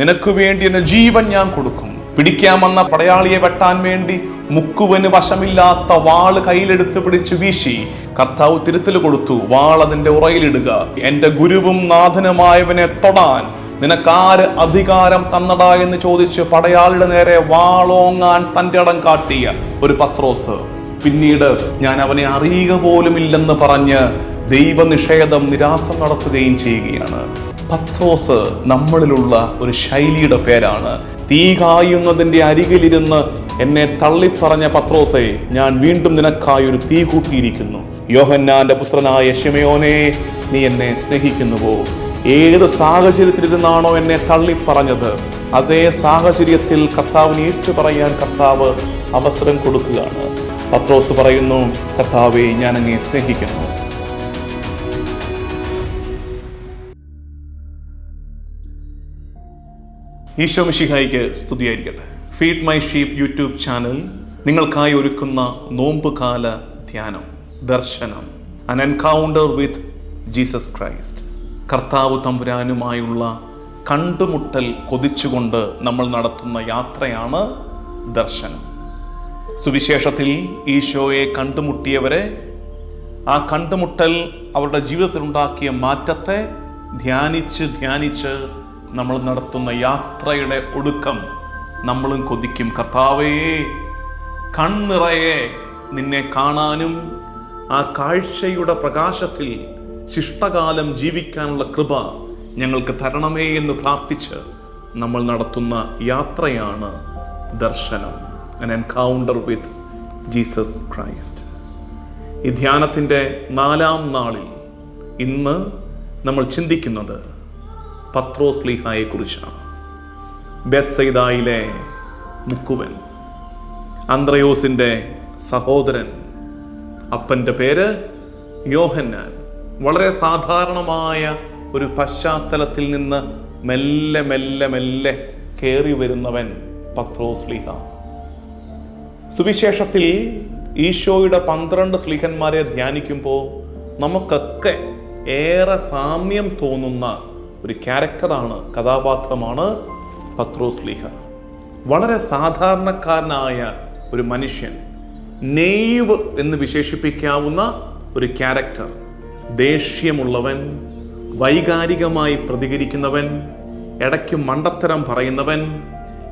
നിനക്ക് വേണ്ടി എന്റെ ജീവൻ ഞാൻ കൊടുക്കും. പിടിക്കാൻ വന്ന പടയാളിയെ വെട്ടാൻ വേണ്ടി മുക്കുവന് വശമില്ലാത്ത വാൾ കയ്യിലെടുത്ത് പിടിച്ച് വീശി. കർത്താവ് തിരുത്തൽ കൊടുത്തു. വാൾ ഉറയിലിടുക. എന്റെ ഗുരുവും നാഥനുമായവനെ തൊടാൻ നിനക്കാര് അധികാരം തന്നടാ എന്ന് ചോദിച്ച് പടയാളിയുടെ നേരെ വാളോങ്ങാൻ തന്റെ ഇടം കാട്ടിയ ഒരു പത്രോസ്. പിന്നീട് ഞാൻ അവനെ അറിയുക പോലുമില്ലെന്ന് പറഞ്ഞ് ദൈവനിഷേധം നിരാസം നടത്തുകയും ചെയ്യുകയാണ്. പത്രോസ് നമ്മളിലുള്ള ഒരു ശൈലിയുടെ പേരാണ്. തീ കായുന്നതിന്റെ അരികിലിരുന്ന് എന്നെ തള്ളിപ്പറഞ്ഞ പത്രോസെ ഞാൻ വീണ്ടും നിനക്കായി ഒരു തീ കൂട്ടിയിരിക്കുന്നു. യോഹന്നാന്റെ പുത്രനായ ഷിമയോനെ നീ എന്നെ സ്നേഹിക്കുന്നുവോ? ഏത് സാഹചര്യത്തിലിരുന്നാണോ എന്നെ തള്ളിപ്പറഞ്ഞത്? അതേ സാഹചര്യത്തിൽ കർത്താവിന് ഏറ്റു പറയാൻ കർത്താവ് അവസരം കൊടുക്കുകയാണ്. പത്രോസ് പറയുന്നു കർത്താവെ ഞാൻ അങ്ങേ സ്നേഹിക്കുന്നു. ഈശോ മിഷിഹായിക്ക് സ്തുതിയായിരിക്കട്ടെ. Feed my sheep YouTube channel നിങ്ങൾക്കായി ഒരുക്കുന്ന നോമ്പുകാല ധ്യാനം ദർശനം അൻ എൻകൗണ്ടർ വിത്ത് ജീസസ് ക്രൈസ്റ്റ് കർത്താവ് തമ്പുരാനുമായുള്ള കണ്ടുമുട്ടൽ കൊതിച്ചുകൊണ്ട് നമ്മൾ നടത്തുന്ന യാത്രയാണ് ദർശനം. സുവിശേഷത്തിൽ ഈശോയെ കണ്ടുമുട്ടിയവരെ ആ കണ്ടുമുട്ടൽ അവരുടെ ജീവിതത്തിലുണ്ടാക്കിയ മാറ്റത്തെ ധ്യാനിച്ച് ധ്യാനിച്ച് നമ്മൾ നടത്തുന്ന യാത്രയുടെ ഒടുക്കം നമ്മളും കൊതിക്കും. കർത്താവേ കണ്ണിറയെ നിന്നെ കാണാനും ആ കാഴ്ചയുടെ പ്രകാശത്തിൽ ശിഷ്ടകാലം ജീവിക്കാനുള്ള കൃപ ഞങ്ങൾക്ക് തരണമേ എന്ന് പ്രാർത്ഥിച്ച് നമ്മൾ നടത്തുന്ന യാത്രയാണ് ദർശനം. An encounter with Jesus Christ ഈ ധ്യാനത്തിന്റെ നാലാം നാളിൽ ഇന്ന് നമ്മൾ ചിന്തിക്കുന്നത് പത്രോസ് ലീഹായെ കുറിച്ചാണ് ബെത്സൈദായിലെ മുക്കുവൻ. അന്ത്രയോസിന്റെ സഹോദരൻ. അപ്പന്റെ പേര് യോഹന്നാൻ. വളരെ സാധാരണമായ ഒരു പശ്ചാത്തലത്തിൽ നിന്ന് മെല്ലെ മെല്ലെ മെല്ലെ കയറി വരുന്നവൻ പത്രോസ് ലീഹ. സുവിശേഷത്തിൽ ഈശോയുടെ പന്ത്രണ്ട് സ്ലിഹന്മാരെ ധ്യാനിക്കുമ്പോൾ നമുക്കൊക്കെ ഏറെ സാമ്യം തോന്നുന്ന ഒരു ക്യാരക്ടറാണ് കഥാപാത്രമാണ് പത്രോസ് ലീഹ. വളരെ സാധാരണക്കാരനായ ഒരു മനുഷ്യൻ നെയ്വ് എന്ന് വിശേഷിപ്പിക്കാവുന്ന ഒരു ക്യാരക്ടർ ദേഷ്യമുള്ളവൻ വൈകാരികമായി പ്രതികരിക്കുന്നവൻ ഇടയ്ക്ക് മണ്ടത്തരം പറയുന്നവൻ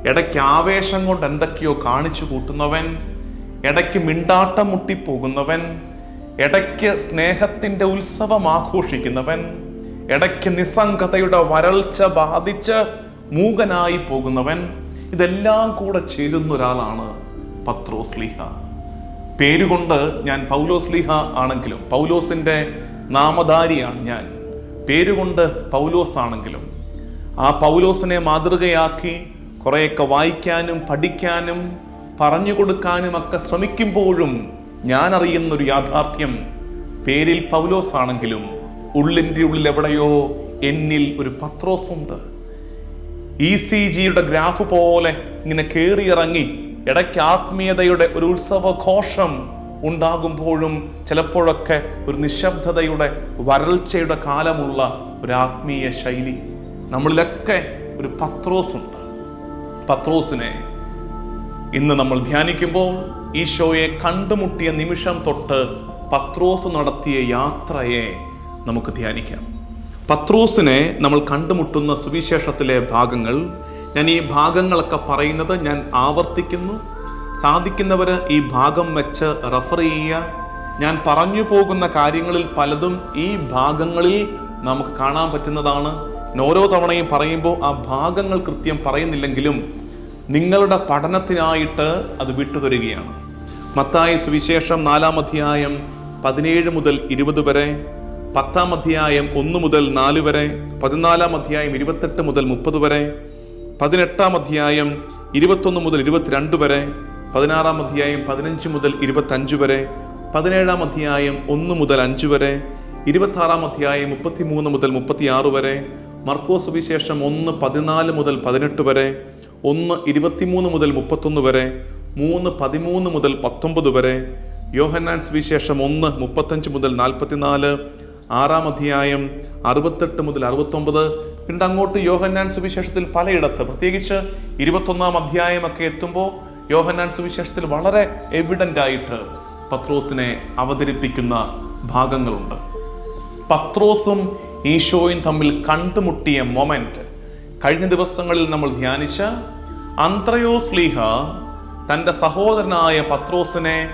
ഇടയ്ക്ക് ആവേശം കൊണ്ട് എന്തൊക്കെയോ കാണിച്ചു കൂട്ടുന്നവൻ ഇടയ്ക്ക് മിണ്ടാട്ടം മുട്ടിപ്പോകുന്നവൻ ഇടയ്ക്ക് സ്നേഹത്തിന്റെ ഉത്സവം ആഘോഷിക്കുന്നവൻ ഇടയ്ക്ക് നിസ്സംഗതയുടെ വരൾച്ച ബാധിച്ച് മൂകനായി പോകുന്നവൻ ഇതെല്ലാം കൂടെ ചേരുന്ന ഒരാളാണ് പത്രോസ് ലീഹ. പേരുകൊണ്ട് ഞാൻ പൗലോസ് ലീഹ ആണെങ്കിലും പൗലോസിന്റെ നാമധാരിയാണ് ഞാൻ. പേരുകൊണ്ട് പൗലോസ് ആണെങ്കിലും ആ പൗലോസിനെ മാതൃകയാക്കി കുറേയൊക്കെ വായിക്കാനും പഠിക്കാനും പറഞ്ഞു കൊടുക്കാനും ഒക്കെ ശ്രമിക്കുമ്പോഴും ഞാൻ അറിയുന്നൊരു യാഥാർത്ഥ്യം പേരിൽ പൗലോസ് ആണെങ്കിലും ഉള്ളിന്റെ ഉള്ളിൽ എവിടെയോ എന്നിൽ ഒരു പത്രോസുണ്ട്. ഇ സി ജിയുടെ ഗ്രാഫ് പോലെ ഇങ്ങനെ കയറിയിറങ്ങി ഇടയ്ക്ക് ആത്മീയതയുടെ ഒരു ഉത്സവഘോഷം ഉണ്ടാകുമ്പോഴും ചിലപ്പോഴൊക്കെ ഒരു നിശബ്ദതയുടെ വരൾച്ചയുടെ കാലമുള്ള ഒരു ആത്മീയ ശൈലി. നമ്മളിലൊക്കെ ഒരു പത്രോസുണ്ട്. പത്രോസിനെ ഇന്ന് നമ്മൾ ധ്യാനിക്കുമ്പോൾ ഈശോയെ കണ്ടുമുട്ടിയ നിമിഷം തൊട്ട് പത്രോസ് നടത്തിയ യാത്രയെ നമുക്ക് ധ്യാനിക്കാം. പത്രോസിനെ നമ്മൾ കണ്ടുമുട്ടുന്ന സുവിശേഷത്തിലെ ഭാഗങ്ങൾ ഞാൻ ഈ ഭാഗങ്ങളൊക്കെ പറയുന്നത് ഞാൻ ആവർത്തിക്കുന്നു. സാധിക്കുന്നവർ ഈ ഭാഗം വെച്ച് റെഫർ ചെയ്യുക. ഞാൻ പറഞ്ഞു പോകുന്ന കാര്യങ്ങളിൽ പലതും ഈ ഭാഗങ്ങളിൽ നമുക്ക് കാണാൻ പറ്റുന്നതാണ്. ഓരോ തവണയും പറയുമ്പോൾ ആ ഭാഗങ്ങൾ കൃത്യം പറയുന്നില്ലെങ്കിലും നിങ്ങളുടെ പഠനത്തിനായിട്ട് അത് വിട്ടുതരികയാണ്. മത്തായ സുവിശേഷം നാലാം അധ്യായം പതിനേഴ് മുതൽ ഇരുപത് വരെ പത്താം അധ്യായം ഒന്ന് മുതൽ നാല് വരെ പതിനാലാം അധ്യായം ഇരുപത്തെട്ട് മുതൽ മുപ്പത് വരെ പതിനെട്ടാം അധ്യായം ഇരുപത്തൊന്ന് മുതൽ ഇരുപത്തിരണ്ട് വരെ പതിനാറാം അധ്യായം പതിനഞ്ച് മുതൽ ഇരുപത്തഞ്ച് വരെ പതിനേഴാം അധ്യായം ഒന്ന് മുതൽ അഞ്ച് വരെ ഇരുപത്താറാം അധ്യായം മുപ്പത്തിമൂന്ന് മുതൽ മുപ്പത്തിയാറ് വരെ മർക്കോസ് സുവിശേഷം ഒന്ന് പതിനാല് മുതൽ പതിനെട്ട് വരെ ഒന്ന് ഇരുപത്തിമൂന്ന് മുതൽ മുപ്പത്തൊന്ന് വരെ മൂന്ന് പതിമൂന്ന് മുതൽ പത്തൊമ്പത് വരെ യോഹന്നാൻ സുവിശേഷം ഒന്ന് മുപ്പത്തഞ്ച് മുതൽ നാൽപ്പത്തിനാല് ആറാം അധ്യായം അറുപത്തെട്ട് മുതൽ അറുപത്തൊമ്പത്. പിന്നീട് അങ്ങോട്ട് യോഹന്നാൻ സുവിശേഷത്തിൽ പലയിടത്ത് പ്രത്യേകിച്ച് ഇരുപത്തൊന്നാം അധ്യായമൊക്കെ എത്തുമ്പോൾ യോഹന്നാൻ സുവിശേഷത്തിൽ വളരെ എവിഡന്റ് ആയിട്ട് പത്രോസിനെ അവതരിപ്പിക്കുന്ന ഭാഗങ്ങളുണ്ട്. പത്രോസും ഈശോയും തമ്മിൽ കണ്ടുമുട്ടിയ മൊമെന്റ് കഴിഞ്ഞ ദിവസങ്ങളിൽ നമ്മൾ ധ്യാനിച്ച അന്ത്രയോസ് ലീഹ തന്റെ സഹോദരനായ പത്രോസിനെ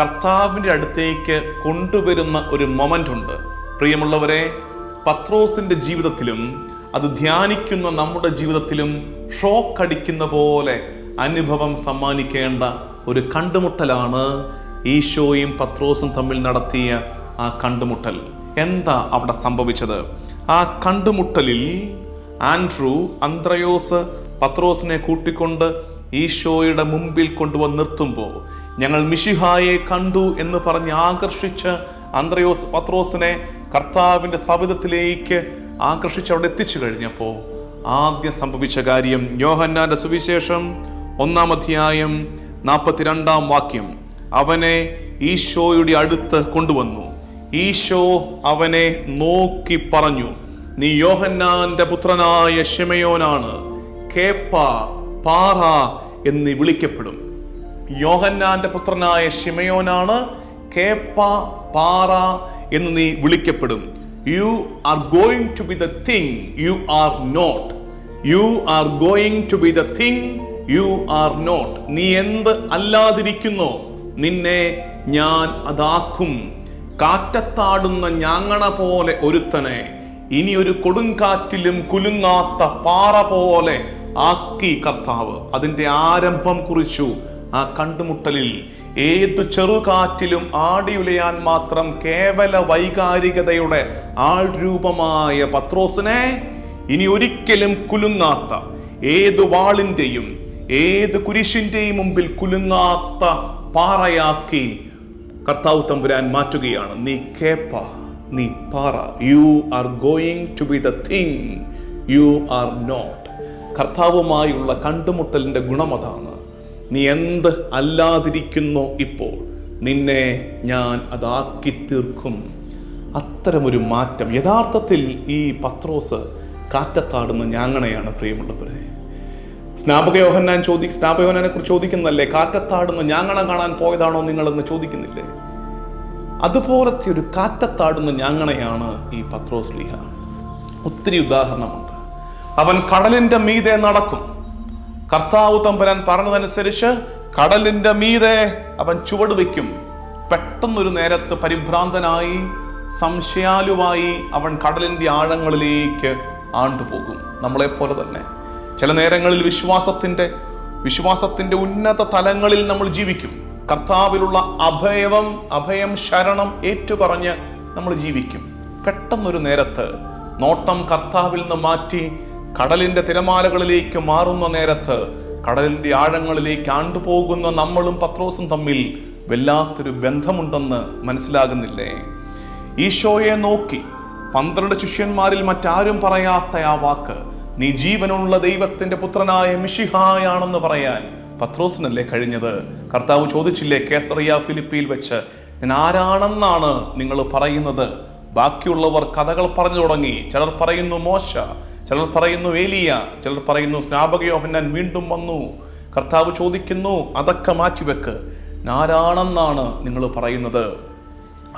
കർത്താവിന്റെ അടുത്തേക്ക് കൊണ്ടുവരുന്ന ഒരു മൊമെന്റ് ഉണ്ട്. പ്രിയമുള്ളവരെ പത്രോസിന്റെ ജീവിതത്തിലും അത് ധ്യാനിക്കുന്ന നമ്മുടെ ജീവിതത്തിലും ഷോക്ക് അടിക്കുന്ന പോലെ അനുഭവം സമ്മാനിക്കേണ്ട ഒരു കണ്ടുമുട്ടലാണ് ഈശോയും പത്രോസും തമ്മിൽ നടത്തിയ ആ കണ്ടുമുട്ടൽ. എന്താ അവിടെ സംഭവിച്ചത്? ആ കണ്ടുമുട്ടലിൽ ആൻഡ്രൂ അന്ത്രയോസ് പത്രോസിനെ കൂട്ടിക്കൊണ്ട് ഈശോയുടെ മുമ്പിൽ കൊണ്ടുവന്ന് നിർത്തുമ്പോൾ ഞങ്ങൾ മിഷിഹായെ കണ്ടു എന്ന് പറഞ്ഞ് ആകർഷിച്ച് അന്ത്രയോസ് പത്രോസിനെ കർത്താവിന്റെ സവിധത്തിലേക്ക് ആകർഷിച്ച് അവിടെ എത്തിച്ചു കഴിഞ്ഞപ്പോൾ ആദ്യം സംഭവിച്ച കാര്യം യോഹന്നാന്റെ സുവിശേഷം ഒന്നാം അധ്യായം നാൽപ്പത്തിരണ്ടാം വാക്യം. അവനെ ഈശോയുടെ അടുത്ത് കൊണ്ടുവന്നു. ഈശോ അവനെ നോക്കി പറഞ്ഞു നീ യോഹന്നാന്റെ പുത്രനായ ഷിമയോനാണ് കേപ്പ പാറ എന്ന് വിളിക്കപ്പെടും. യോഹന്നാന്റെ പുത്രനായ ഷിമയോനാണ് കേപ്പ പാറ എന്ന് നീ വിളിക്കപ്പെടും. You are going to be the thing you are not you are going to be the thing you are not നീ എന്ത് അല്ലാതിരിക്കുന്നു? നിന്നെ ഞാൻ അതാക്കും. കാറ്റത്താടുന്ന ഞാങ്ങണ പോലെ ഒരുത്തനെ ഇനി ഒരു കൊടുങ്കാറ്റിലും കുലുങ്ങാത്ത പാറ പോലെ ആക്കി കർത്താവ്. അതിന്റെ ആരംഭം കുറിച്ചു ആ കണ്ടുമുട്ടലിൽ ഏതു ചെറുകാറ്റിലും ആടിയുലയാൻ മാത്രം കേവല വൈകാരികതയുടെ ആൾ രൂപമായ പത്രോസിനെ ഇനി ഒരിക്കലും കുലുങ്ങാത്ത ഏതു വാളിന്റെയും ഏത് കുരിശിന്റെയും മുമ്പിൽ കുലുങ്ങാത്ത പാറയാക്കി കർത്താവ് തമ്പുരാൻ മാറ്റുകയാണ്. നീ കേപ്പ നീ പാറ. You are going to be the thing you are not കർത്താവുമായുള്ള കണ്ടുമുട്ടലിന്റെ ഗുണം അതാണ്. നീ എന്ത് അല്ലാതിരിക്കുന്നു ഇപ്പോൾ? നിന്നെ ഞാൻ അതാക്കി തീർക്കും. അത്തരമൊരു മാറ്റം. യഥാർത്ഥത്തിൽ ഈ പത്രോസ് കാറ്റത്താടുന്ന ഞാങ്ങണയാണ് പ്രിയമുള്ളവരെ. സ്നാപക യോഹന്നാൻ ചോദി സ്നാപക യോഹന്നാനെ കുറിച്ച് ചോദിക്കുന്നല്ലേ കാറ്റത്താടുന്ന ഞാങ്ങണ കാണാൻ പോയതാണോ നിങ്ങളെന്ന് ചോദിക്കുന്നില്ലേ? അതുപോലത്തെ ഒരു കാറ്റത്താടുന്ന ഞാങ്ങണയാണ് ഈ പത്രോസ് ലീഹ. ഒത്തിരി ഉദാഹരണമുണ്ട്. അവൻ കടലിന്റെ മീതെ നടക്കും. കർത്താവ് തമ്പുരാൻ പറഞ്ഞതനുസരിച്ച് കടലിന്റെ മീതെ അവൻ ചുവട് വയ്ക്കും. പെട്ടെന്നൊരു നേരത്ത് പരിഭ്രാന്തനായി സംശയാലുവായി അവൻ കടലിന്റെ ആഴങ്ങളിലേക്ക് ആണ്ടുപോകും. നമ്മളെപ്പോലെ തന്നെ. ചില നേരങ്ങളിൽ വിശ്വാസത്തിന്റെ വിശ്വാസത്തിന്റെ ഉന്നത തലങ്ങളിൽ നമ്മൾ ജീവിക്കും. കർത്താവിലുള്ള അഭയവം അഭയം ശരണം ഏറ്റുപറഞ്ഞ് നമ്മൾ ജീവിക്കും. പെട്ടെന്നൊരു നേരത്ത് നോട്ടം കർത്താവിൽ നിന്ന് മാറ്റി കടലിന്റെ തിരമാലകളിലേക്ക് മാറുന്ന നേരത്ത് കടലിന്റെ ആഴങ്ങളിലേക്ക് ആണ്ടുപോകുന്ന നമ്മളും പത്രോസും തമ്മിൽ വല്ലാത്തൊരു ബന്ധമുണ്ടെന്ന് മനസ്സിലാകുന്നില്ലേ? ഈശോയെ നോക്കി പന്ത്രണ്ട് ശിഷ്യന്മാരിൽ മറ്റാരും പറയാത്ത ആ വാക്ക് നീ ജീവനുള്ള ദൈവത്തിന്റെ പുത്രനായ മിഷിഹായാണെന്ന് പറയാൻ പത്രോസിനല്ലേ കഴിഞ്ഞത്? കർത്താവ് ചോദിച്ചില്ലേ കേസറിയ ഫിലിപ്പിയിൽ വെച്ച് ഞാൻ ആരാണെന്നാണ് നിങ്ങൾ പറയുന്നത്? ബാക്കിയുള്ളവർ കഥകൾ പറഞ്ഞു തുടങ്ങി. ചിലർ പറയുന്നു മോശ ചിലർ പറയുന്നു ഏലിയ. ചിലർ പറയുന്നു സ്നാപക യോഹന്നാൻ വീണ്ടും വന്നു. കർത്താവ് ചോദിക്കുന്നു അതൊക്കെ മാറ്റിവെക്ക്. ആരാണെന്നാണ് നിങ്ങൾ പറയുന്നത്.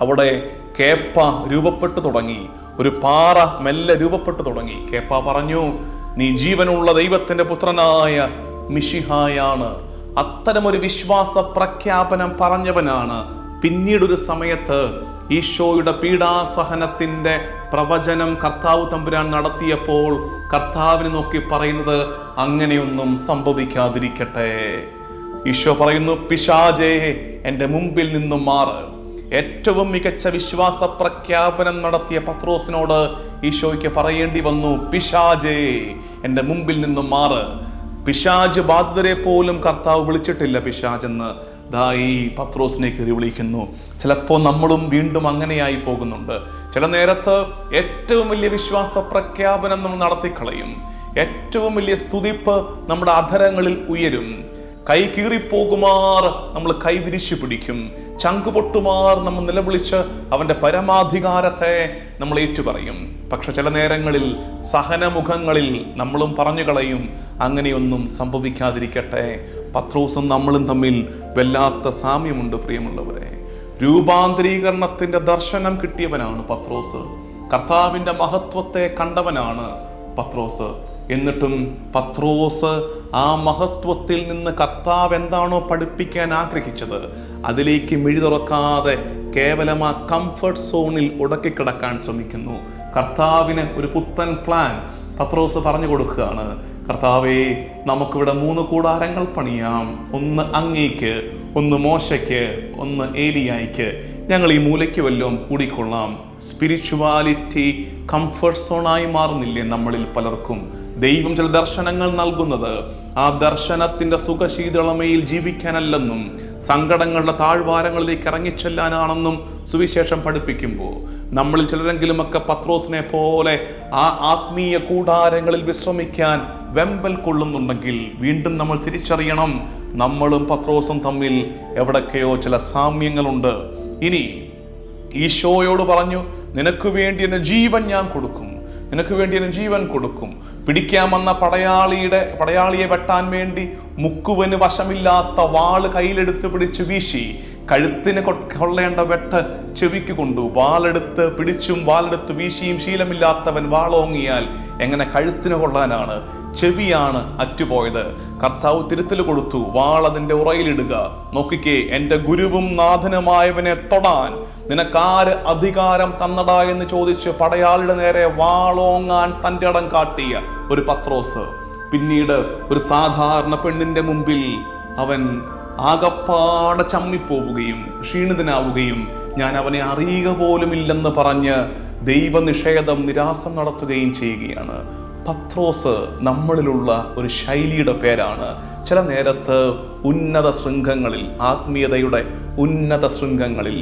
അവിടെ കേപ്പ രൂപപ്പെട്ടു തുടങ്ങി. ഒരു പാറ മെല്ലെ രൂപപ്പെട്ടു തുടങ്ങി. കേപ്പ പറഞ്ഞു നീ ജീവനുള്ള ദൈവത്തിന്റെ പുത്രനായ മിഷിഹായാണ് അത്തരമൊരു വിശ്വാസ പ്രഖ്യാപനം പറഞ്ഞവനാണ്. പിന്നീടൊരു സമയത്ത് ഈശോയുടെ പീഡാസഹനത്തിന്റെ പ്രവചനം കർത്താവ് തമ്പുരാൻ നടത്തിയപ്പോൾ കർത്താവിന് നോക്കി പറയുന്നത് അങ്ങനെയൊന്നും സംഭവിക്കാതിരിക്കട്ടെ. ഈശോ പറയുന്നു പിശാജേ എന്റെ മുമ്പിൽ നിന്നും മാറ്. ഏറ്റവും മികച്ച വിശ്വാസ പ്രഖ്യാപനം നടത്തിയ പത്രോസിനോട് ഈശോയ്ക്ക് പറയേണ്ടി വന്നു പിശാജേ എന്റെ മുമ്പിൽ നിന്നും മാറ്. പിശാജ് ബാധിതരെ പോലും കർത്താവ് വിളിച്ചിട്ടില്ല പിശാജെന്ന് ദാ പത്രോസിനെ കയറി വിളിക്കുന്നു. ചിലപ്പോൾ നമ്മളും വീണ്ടും അങ്ങനെയായി പോകുന്നുണ്ട്. ചില നേരത്ത് ഏറ്റവും വലിയ വിശ്വാസ പ്രഖ്യാപനം നമ്മൾ നടത്തിക്കളയും. ഏറ്റവും വലിയ സ്തുതിപ്പ് നമ്മുടെ അധരങ്ങളിൽ ഉയരും. കൈ കീറിപ്പോകുമാർ നമ്മൾ കൈ വിരിച്ചു പിടിക്കും. ചങ്ക് പൊട്ടുമാർ നമ്മൾ നിലവിളിച്ച് അവന്റെ പരമാധികാരത്തെ നമ്മൾ ഏറ്റുപറയും. പക്ഷെ ചില നേരങ്ങളിൽ സഹനമുഖങ്ങളിൽ നമ്മളും പറഞ്ഞു കളയും അങ്ങനെയൊന്നും സംഭവിക്കാതിരിക്കട്ടെ. പത്രോസും നമ്മളും തമ്മിൽ വല്ലാത്ത സാമ്യമുണ്ട് പ്രിയമുള്ളവരെ. രൂപാന്തരീകരണത്തിന്റെ ദർശനം കിട്ടിയവനാണ് പത്രോസ്. കർത്താവിന്റെ മഹത്വത്തെ കണ്ടവനാണ് പത്രോസ്. എന്നിട്ടും പത്രോസ് ആ മഹത്വത്തിൽ നിന്ന് കർത്താവ് എന്താണോ പഠിപ്പിക്കാൻ ആഗ്രഹിച്ചത് അതിലേക്ക് മിഴി തുറക്കാതെ കേവലം ആ കംഫർട്ട് സോണിൽ ഉടക്കിക്കിടക്കാൻ ശ്രമിക്കുന്നു. കർത്താവിന് ഒരു പുത്തൻ പ്ലാൻ പത്രോസ് പറഞ്ഞു കൊടുക്കുകയാണ്. കർത്താവേ നമുക്കിവിടെ മൂന്ന് കൂടാരങ്ങൾ പണിയാം. ഒന്ന് അങ്ങേക്ക് ഒന്ന് മോശയ്ക്ക് ഒന്ന് ഏലിയായിക്ക്. ഞങ്ങൾ ഈ മൂലയ്ക്ക് വല്ലതും കൂടിക്കൊള്ളാം. സ്പിരിച്വാലിറ്റി കംഫർട്ട് സോണായി മാറുന്നില്ലേ നമ്മളിൽ പലർക്കും? ദൈവം ചില ദർശനങ്ങൾ നൽകുന്നത്. ആ ദർശനത്തിന്റെ സുഖശീതളമയിൽ ജീവിക്കാനല്ലെന്നും സങ്കടങ്ങളുടെ താഴ്വാരങ്ങളിലേക്ക് ഇറങ്ങിച്ചെല്ലാനാണെന്നും സുവിശേഷം പഠിപ്പിക്കുമ്പോൾ നമ്മളിൽ ചിലരെങ്കിലുമൊക്കെ പത്രോസിനെ പോലെ ആ ആത്മീയ കൂടാരങ്ങളിൽ വിശ്രമിക്കാൻ വെമ്പൽ കൊള്ളുന്നുണ്ടെങ്കിൽ വീണ്ടും നമ്മൾ തിരിച്ചറിയണം. നമ്മളും പത്രോസും തമ്മിൽ എവിടൊക്കെയോ ചില സാമ്യങ്ങളുണ്ട്. ഇനി ഈശോയോട് പറഞ്ഞു നിനക്ക് വേണ്ടി എന്റെ ജീവൻ ഞാൻ കൊടുക്കും. നിനക്ക് വേണ്ടി എന്റെ ജീവൻ കൊടുക്കും. പിടിക്കാൻ വന്ന പടയാളിയുടെ പടയാളിയെ വെട്ടാൻ വേണ്ടി മുക്കുവന് വശമില്ലാത്ത വാൾ കയ്യിലെടുത്ത് പിടിച്ച് വീശി. കഴുത്തിന് കൊള്ളേണ്ട വെട്ട് ചെവിക്ക് കൊണ്ടു. വാളെടുത്ത് പിടിച്ചും വാളെടുത്ത് വീശിയും ശീലമില്ലാത്തവൻ വാളോങ്ങിയാൽ എങ്ങനെ കഴുത്തിന് കൊള്ളാനാണ്? ചെവിയാണ് അറ്റുപോയത്. കർത്താവ് തിരുത്തൽ കൊടുത്തു. വാൾ ഉറയിലിടുക. നോക്കിക്കേ എന്റെ ഗുരുവും നാഥനുമായവനെ തൊടാൻ നിനക്കാര് അധികാരം തന്നടാ എന്ന് ചോദിച്ച് പടയാളിയുടെ നേരെ വാളോങ്ങാൻ തന്റെ ഇടം കാട്ടിയ ഒരു പത്രോസ്. പിന്നീട് ഒരു സാധാരണ പെണ്ണിന്റെ മുമ്പിൽ അവൻ ആകപ്പാടെ ചമ്മിപ്പോവുകയും ക്ഷീണിതനാവുകയും ഞാൻ അവനെ അറിയുക പോലുമില്ലെന്ന് പറഞ്ഞ് ദൈവനിഷേധം നിരാസം നടത്തുകയും ചെയ്യുകയാണ്. പത്രോസ് നമ്മളിലുള്ള ഒരു ശൈലിയുടെ പേരാണ്. ചില നേരത്ത് ഉന്നത ശൃംഖങ്ങളിൽ ആത്മീയതയുടെ ഉന്നത ശൃംഖങ്ങളിൽ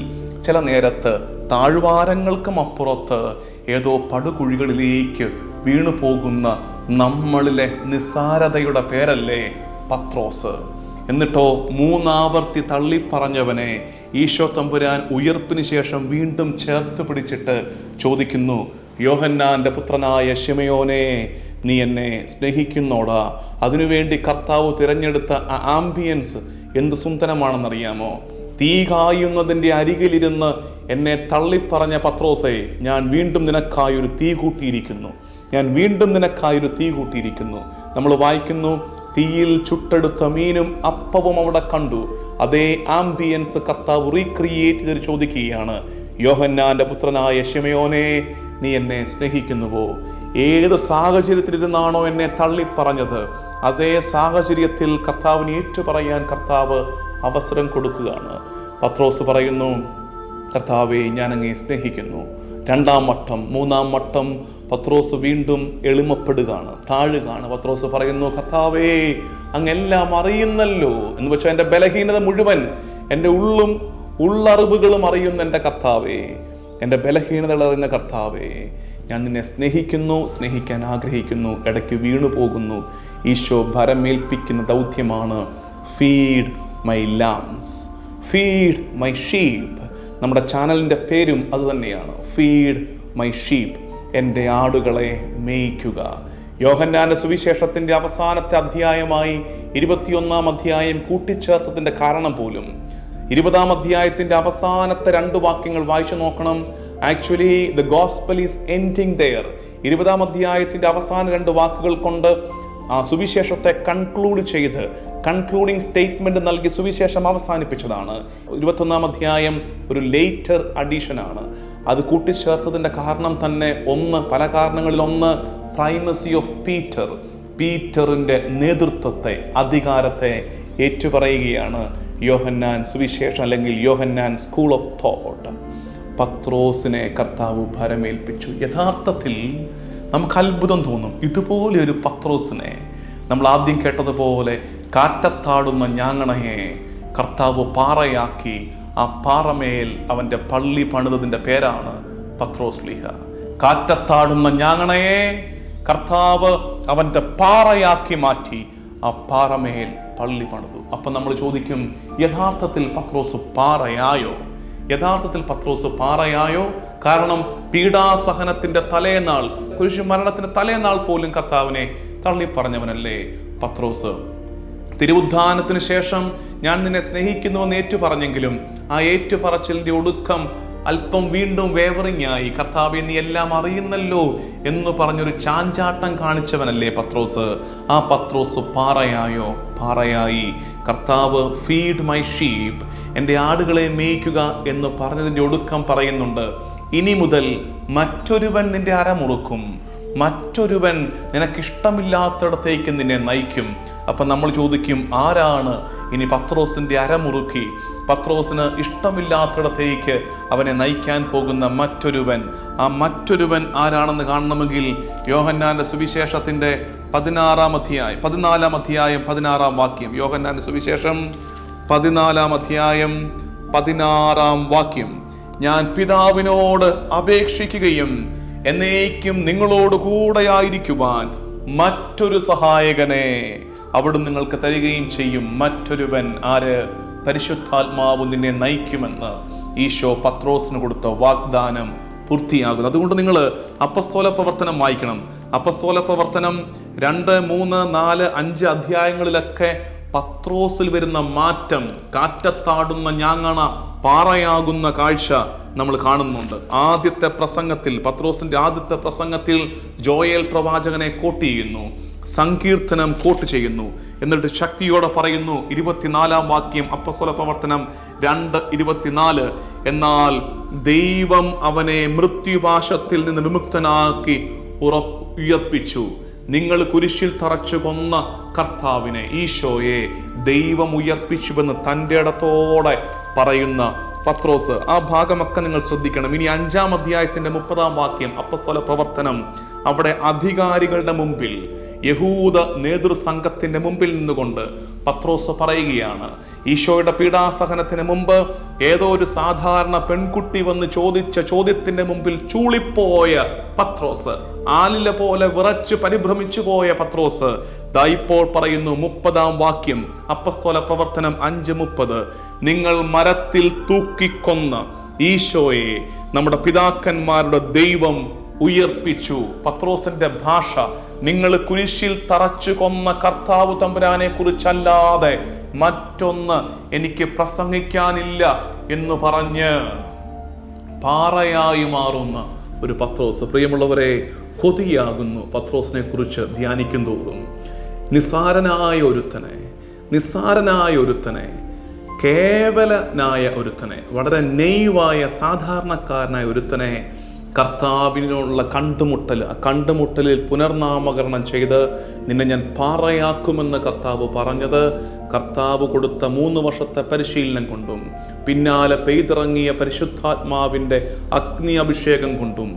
ചില നേരത്ത് താഴ്വാരങ്ങൾക്കും അപ്പുറത്ത് ഏതോ പടുകുഴികളിലേക്ക് വീണു പോകുന്ന നമ്മളിലെ നിസ്സാരതയുടെ പേരല്ലേ പത്രോസ്. എന്നിട്ടോ മൂന്നാവർത്തി തള്ളിപ്പറഞ്ഞവനെ ഈശോ തമ്പുരാൻ ഉയർപ്പിന് ശേഷം വീണ്ടും ചേർത്ത് പിടിച്ചിട്ട് ചോദിക്കുന്നു യോഹന്നാന്റെ പുത്രനായ ഷിമയോനെ നീ എന്നെ സ്നേഹിക്കുന്നോടാ. അതിനുവേണ്ടി കർത്താവ് തിരഞ്ഞെടുത്ത ആ ആംബിയൻസ് എന്ത് സുന്ദരമാണെന്നറിയാമോ? തീ കായുന്നതിന്റെ അരികിലിരുന്ന് എന്നെ തള്ളിപ്പറഞ്ഞ പത്രോസെ ഞാൻ വീണ്ടും നിനക്കായൊരു തീ കൂട്ടിയിരിക്കുന്നു. ഞാൻ വീണ്ടും നിനക്കായൊരു തീ കൂട്ടിയിരിക്കുന്നു. നമ്മൾ വായിക്കുന്നു തീയിൽ ചുട്ടെടുത്ത മീനും അപ്പവും അവിടെ കണ്ടു. അതേ ആംബിയൻസ് കർത്താവ് റീക്രിയേറ്റ് ചെയ്ത് ചോദിക്കുകയാണ്. യോഹന്നാന്റെ പുത്രനായ ഷെമയോനെ നീ എന്നെ സ്നേഹിക്കുന്നുവോ? ഏത് സാഹചര്യത്തിലിരുന്നാണോ എന്നെ തള്ളിപ്പറഞ്ഞത്? അതേ സാഹചര്യത്തിൽ കർത്താവിന് ഏറ്റുപറയാൻ കർത്താവ് അവസരം കൊടുക്കുകയാണ്. പത്രോസ് പറയുന്നു കർത്താവെ ഞാൻ സ്നേഹിക്കുന്നു. രണ്ടാം വട്ടം മൂന്നാം വട്ടം പത്രോസ് വീണ്ടും എളിമപ്പെടുകയാണ്. താഴുകയാണ്. പത്രോസ് പറയുന്നു കർത്താവേ അങ്ങെല്ലാം അറിയുന്നല്ലോ. എന്ന് വെച്ചാൽ എന്റെ ബലഹീനത മുഴുവൻ എന്റെ ഉള്ളും ഉള്ളറിവുകളും അറിയുന്ന എന്റെ കർത്താവേ. എന്റെ ബലഹീനതകൾ അറിയുന്ന കർത്താവേ. ഞാൻ നിന്നെ സ്നേഹിക്കുന്നു സ്നേഹിക്കാൻ ആഗ്രഹിക്കുന്നു. ഇടയ്ക്ക് വീണു പോകുന്നു ഈശോ ഭരമേൽപ്പിക്കുന്ന ദൗത്യമാണ് feed my lambs feed my sheep നമ്മുടെ ചാനലിന്റെ പേരും അതുതന്നെയാണ് ഫീഡ് മൈ ഷീപ്പ് എന്റെ ആടുകളെ മേയ്ക്കുക. യോഹന്നാന്റെ സുവിശേഷത്തിന്റെ അവസാനത്തെ അധ്യായമായി ഇരുപത്തിയൊന്നാം അധ്യായം കൂട്ടിച്ചേർത്തതിന്റെ കാരണം പോലും. ഇരുപതാം അധ്യായത്തിന്റെ അവസാനത്തെ രണ്ട് വാക്യങ്ങൾ വായിച്ചു നോക്കണം. Actually the gospel is ending there ഇരുപതാം അധ്യായത്തിന്റെ അവസാന രണ്ട് വാക്കുകൾ കൊണ്ട് ആ സുവിശേഷത്തെ കൺക്ലൂഡ് ചെയ്ത് കൺക്ലൂഡിംഗ് സ്റ്റേറ്റ്മെന്റ് നൽകി സുവിശേഷം അവസാനിപ്പിച്ചതാണ്. ഇരുപത്തൊന്നാം അധ്യായം ഒരു ലേറ്റർ അഡീഷനാണ് അത് കൂട്ടിച്ചേർത്തതിന്റെ കാരണം തന്നെ ഒന്ന് പല കാരണങ്ങളിൽ ഒന്ന് പ്രൈമസി ഓഫ് പീറ്റർ പീറ്ററിന്റെ നേതൃത്വത്തെ അധികാരത്തെ ഏറ്റുപറയുകയാണ് യോഹന്നാൻ സുവിശേഷം അല്ലെങ്കിൽ യോഹന്നാൻ സ്കൂൾ ഓഫ് തോട്ട് പത്രോസിനെ കർത്താവ് ഭരമേൽപ്പിച്ചു. യഥാർത്ഥത്തിൽ നമുക്ക് അത്ഭുതം തോന്നും. ഇതുപോലെ ഒരു പത്രോസിനെ നമ്മൾ ആദ്യം കേട്ടതുപോലെ കാറ്റത്താടുന്ന ഞാങ്ങണയെ കർത്താവ് പാറയാക്കി ആ പാറമേൽ അവന്റെ പള്ളി പണിതതിന്റെ പേരാണ് പത്രോസ് ലീഹ. കാറ്റത്താടുന്ന ഞാങ്ങണയെ കർത്താവ് അവന്റെ പാറയാക്കി മാറ്റി ആ പാറമേൽ പള്ളി പണിതു. അപ്പം നമ്മൾ ചോദിക്കും യഥാർത്ഥത്തിൽ പത്രോസ് പാറയായോ? യഥാർത്ഥത്തിൽ പത്രോസ് പാറയായോ? കാരണം പീഡാസഹനത്തിന്റെ തലേനാൾ കുരിശു മരണത്തിന്റെ തലേനാൾ പോലും കർത്താവിനെ തള്ളിപ്പറഞ്ഞവനല്ലേ പത്രോസ്? തിരുവുദ്ധാനത്തിന് ശേഷം ഞാൻ നിന്നെ സ്നേഹിക്കുന്നുവെന്ന് ഏറ്റു പറഞ്ഞെങ്കിലും ആ ഏറ്റുപറച്ചിലിന്റെ ഒടുക്കം അല്പം വീണ്ടും വേവറിങ്ങായി. കർത്താവെ നീ എല്ലാം അറിയുന്നല്ലോ എന്ന് പറഞ്ഞൊരു ചാഞ്ചാട്ടം കാണിച്ചവനല്ലേ പത്രോസ്? ആ പത്രോസ് പാറയായോ? പാറയായി. കർത്താവ് ഫീഡ് മൈ ഷീപ്പ് എന്റെ ആടുകളെ മേയ്ക്കുക എന്ന് പറഞ്ഞതിന്റെ ഒടുക്കം പറയുന്നുണ്ട്. ഇനി മുതൽ മറ്റൊരുവൻ നിന്റെ അരമുറുക്കും. മറ്റൊരുവൻ നിനക്കിഷ്ടമില്ലാത്തിടത്തേക്ക് നിന്നെ നയിക്കും. അപ്പം നമ്മൾ ചോദിക്കും ആരാണ്? ഇനി പത്രോസിന്റെ അരമുറുക്കി പത്രോസിന് ഇഷ്ടമില്ലാത്തിടത്തേക്ക് അവനെ നയിക്കാൻ പോകുന്ന മറ്റൊരുവൻ. ആ മറ്റൊരുവൻ ആരാണെന്ന് കാണണമെങ്കിൽ യോഹന്നാന്റെ സുവിശേഷത്തിന്റെ പതിനാറാം അധ്യായം പതിനാലാം അധ്യായം പതിനാറാം വാക്യം. യോഹന്നാന്റെ സുവിശേഷം പതിനാലാം അധ്യായം പതിനാറാം വാക്യം. ഞാൻ പിതാവിനോട് അപേക്ഷിക്കുകയും എന്നേക്കും നിങ്ങളോട് കൂടെയായിരിക്കുവാൻ മറ്റൊരു സഹായകനെ അവിടുന്ന് നിങ്ങൾക്ക് തരികയും ചെയ്യും. മറ്റൊരുവൻ ആര്? പരിശുദ്ധാത്മാവ് നിന്നെ നയിക്കുമെന്ന് ഈശോ പത്രോസിന് കൊടുത്ത വാഗ്ദാനം പൂർത്തിയാകുന്നു. അതുകൊണ്ട് നിങ്ങൾ അപ്പസ്തോല പ്രവർത്തനം വായിക്കണം. അപ്പസ്തോല പ്രവർത്തനം രണ്ട് മൂന്ന് നാല് അഞ്ച് അധ്യായങ്ങളിലൊക്കെ പത്രോസിൽ വരുന്ന മാറ്റം കാറ്റത്താടുന്ന ഞാങ്ങണ പാറയാകുന്ന കാഴ്ച നമ്മൾ കാണുന്നുണ്ട്. ആദ്യത്തെ പ്രസംഗത്തിൽ പത്രോസിന്റെ ആദ്യത്തെ പ്രസംഗത്തിൽ ജോയൽ പ്രവാചകനെ കോട്ട് സങ്കീർത്തനം കോട്ട് ചെയ്യുന്നു. എന്നിട്ട് ശക്തിയോടെ പറയുന്നു ഇരുപത്തിനാലാം വാക്യം അപ്പസ്വല പ്രവർത്തനം രണ്ട് ഇരുപത്തിനാല്. എന്നാൽ ദൈവം അവനെ മൃത്യുപാശത്തിൽ നിന്ന് വിമുക്തനാക്കി ഉറപ്പുയർപ്പിച്ചു നിങ്ങൾ കുരിശിൽ തറച്ചു കൊന്ന കർത്താവിനെ ഈശോയെ ദൈവം ഉയർപ്പിച്ചുവെന്ന് തന്റെ ഇടത്തോടെ പറയുന്ന പത്രോസ്. ആ ഭാഗമൊക്കെ നിങ്ങൾ ശ്രദ്ധിക്കണം. ഇനി അഞ്ചാം അധ്യായത്തിന്റെ മുപ്പതാം വാക്യം അപ്പസ്തല പ്രവർത്തനം. അവിടെ അധികാരികളുടെ മുമ്പിൽ യഹൂദ നേതൃസംഘത്തിന്റെ മുമ്പിൽ നിന്നുകൊണ്ട് പത്രോസ് പറയുകയാണ് ഈശോയുടെ പീഡാസഹനത്തിന് മുമ്പ് ഏതോ ഒരു സാധാരണ പെൺകുട്ടി വന്ന് ചോദിച്ച ചോദ്യത്തിന്റെ മുമ്പിൽ ചൂളിപ്പോയ പത്രോസ് ആലില പോലെ വിറച്ച് പരിഭ്രമിച്ചു പോയ പത്രോസ്. ദാ ഇപ്പോൾ പറയുന്നു മുപ്പതാം വാക്യം അപ്പസ്തോല പ്രവർത്തനം അഞ്ച് മുപ്പത്. നിങ്ങൾ മരത്തിൽ തൂക്കിക്കൊന്ന ഈശോയെ നമ്മുടെ പിതാക്കന്മാരുടെ ദൈവം ഉയർപ്പിച്ചു. പത്രോസിന്റെ ഭാഷ നിങ്ങൾ കുരിശിൽ തറച്ചു കൊന്ന കർത്താവ് തമ്പുരാനെ കുറിച്ചല്ലാതെ മറ്റൊന്ന് എനിക്ക് പ്രസംഗിക്കാനില്ല എന്ന് പറഞ്ഞ് പാറയായി മാറുന്ന ഒരു പത്രോസ് പ്രിയമുള്ളവരെ കൊതിയാകുന്നു പത്രോസിനെ കുറിച്ച് ധ്യാനിക്കും തോറും നിസ്സാരനായ ഒരുത്തനെ നിസ്സാരനായ ഒരുത്തനെ കേവലനായ ഒരുത്തനെ വളരെ നെയ്വായ സാധാരണക്കാരനായ ഒരുത്തനെ കർത്താവിനോടുള്ള കണ്ടുമുട്ടൽ ആ കണ്ടുമുട്ടലിൽ പുനർനാമകരണം ചെയ്ത് നിന്നെ ഞാൻ പാറയാക്കുമെന്ന് കർത്താവ് പറഞ്ഞത്. കർത്താവ് കൊടുത്ത മൂന്ന് വർഷത്തെ പരിശീലനം കൊണ്ടും പിന്നാലെ പെയ്തിറങ്ങിയ പരിശുദ്ധാത്മാവിന്റെ അഗ്നി അഭിഷേകം കൊണ്ടും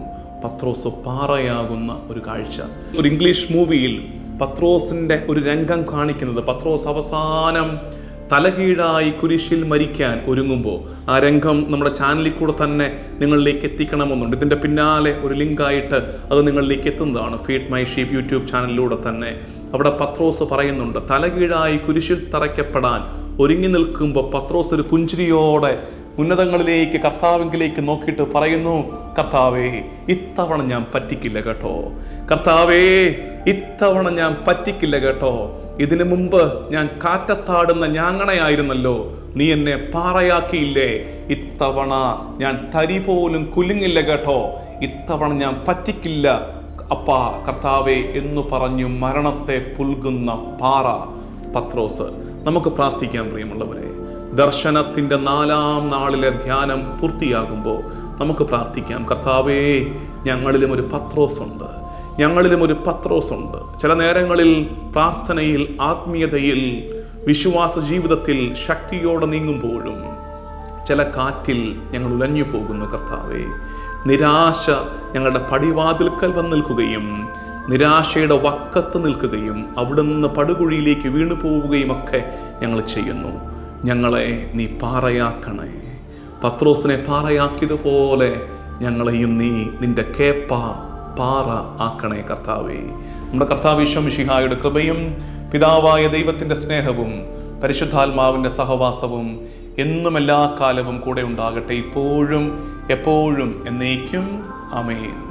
പത്രോസ് പാറയാകുന്ന ഒരു കാഴ്ച. ഒരു ഇംഗ്ലീഷ് മൂവിയിൽ പത്രോസിന്റെ ഒരു രംഗം കാണിക്കുന്നത് പത്രോസ് അവസാനം തലകീഴായി കുരിശിൽ മരിക്കാൻ ഒരുങ്ങുമ്പോൾ ആ രംഗം നമ്മുടെ ചാനലിൽ കൂടെ തന്നെ നിങ്ങളിലേക്ക് എത്തിക്കണമെന്നുണ്ട്. ഇതിന്റെ പിന്നാലെ ഒരു ലിങ്കായിട്ട് അത് നിങ്ങളിലേക്ക് എത്തുന്നതാണ്. ഫീഡ് മൈ ഷീപ്പ് യൂട്യൂബ് ചാനലിലൂടെ തന്നെ. അവിടെ പത്രോസ് പറയുന്നുണ്ട് തലകീഴായി കുരിശിൽ തറയ്ക്കപ്പെടാൻ ഒരുങ്ങി നിൽക്കുമ്പോൾ പത്രോസ് ഒരു പുഞ്ചിരിയോടെ ഉന്നതങ്ങളിലേക്ക് കർത്താവിങ്കിലേക്ക് നോക്കിയിട്ട് പറയുന്നു കർത്താവേ ഇത്തവണ ഞാൻ പറ്റിക്കില്ല കേട്ടോ. കർത്താവേ ഇത്തവണ ഞാൻ പറ്റിക്കില്ല കേട്ടോ. ഇതിനു മുമ്പ് ഞാൻ കാറ്റത്താടുന്ന ഞാങ്ങണയായിരുന്നല്ലോ. നീ എന്നെ പാറയാക്കിയില്ലേ? ഇത്തവണ ഞാൻ തരി പോലും കുലുങ്ങില്ല കേട്ടോ. ഇത്തവണ ഞാൻ പറ്റിക്കില്ല. അപ്പാ കർത്താവേ എന്ന് പറഞ്ഞു മരണത്തെ പുൽകുന്ന പാറ. പത്രോസ് നമുക്ക് പ്രാർത്ഥിക്കാൻ പ്രിയമുള്ളവരെ. ദർശനത്തിന്റെ നാലാം നാളിലെ ധ്യാനം പൂർത്തിയാകുമ്പോൾ നമുക്ക് പ്രാർത്ഥിക്കാം. കർത്താവേ ഞങ്ങളിലും ഒരു പത്രോസ് ഉണ്ട് ഞങ്ങളിലും ഒരു പത്രോസ് ഉണ്ട് ചില നേരങ്ങളിൽ പ്രാർത്ഥനയിൽ ആത്മീയതയിൽ വിശ്വാസ ജീവിതത്തിൽ ശക്തിയോടെ നീങ്ങുമ്പോഴും ചില കാറ്റിൽ ഞങ്ങൾ ഉലഞ്ഞു പോകുന്നു കർത്താവേ. നിരാശ ഞങ്ങളുടെ പടിവാതിൽക്കൽ വന്ന് നിൽക്കുകയും നിരാശയുടെ വക്കത്ത് നിൽക്കുകയും അവിടുന്ന് പടുകുഴിയിലേക്ക് വീണു പോവുകയും ഒക്കെ ഞങ്ങൾ ചെയ്യുന്നു. ഞങ്ങളെ നീ പാറയാക്കണേ. പത്രോസിനെ പാറയാക്കിയതുപോലെ ഞങ്ങളെയും നീ നിന്റെ കേപ്പ പാറ ആക്കണേ കർത്താവേ. നമ്മുടെ കർത്താവ് വിശ്വമിഷിഹായുടെ കൃപയും പിതാവായ ദൈവത്തിന്റെ സ്നേഹവും പരിശുദ്ധാത്മാവിന്റെ സഹവാസവും എന്നും എല്ലാ കാലവും കൂടെ ഉണ്ടാകട്ടെ ഇപ്പോഴും എപ്പോഴും എന്നേക്കും. അമേൻ